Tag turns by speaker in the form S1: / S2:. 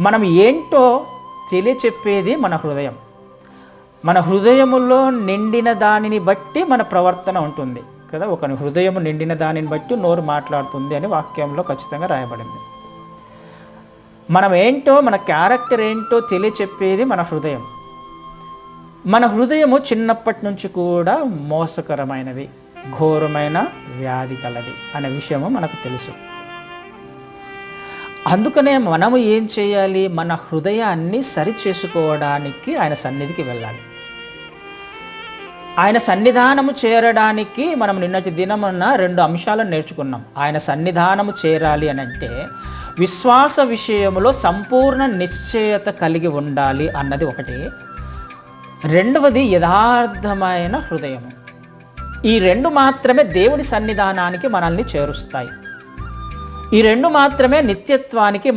S1: మనం ఏంటో తెలియచెప్పేది మన హృదయం. మన హృదయములో నిండిన దానిని బట్టి మన ప్రవర్తన ఉంటుంది కదా. ఒక హృదయము నిండిన దానిని బట్టి నోరు మాట్లాడుతుంది అని వాక్యంలో ఖచ్చితంగా రాయబడింది. మనం ఏంటో మన క్యారెక్టర్ ఏంటో తెలియచెప్పేది మన హృదయం. మన హృదయము చిన్నప్పటి నుంచి కూడా మోసకరమైనది ఘోరమైన వ్యాధి కలది అనే విషయము మనకు తెలుసు. అందుకనే మనము ఏం చేయాలి? మన హృదయాన్ని సరి చేసుకోవడానికి ఆయన సన్నిధికి వెళ్ళాలి. ఆయన సన్నిధానము చేరడానికి మనం నిన్నటి దినమున్న రెండు అంశాలను నేర్చుకున్నాం. ఆయన సన్నిధానము చేరాలి అని అంటే విశ్వాస విషయంలో సంపూర్ణ నిశ్చయత కలిగి ఉండాలి అన్నది ఒకటి. రెండవది యథార్థమైన హృదయము. ఈ రెండు మాత్రమే దేవుని సన్నిధానానికి మనల్ని చేరుస్తాయి. ఈ రెండు మాత్రమే నిత్యత్వానికి మన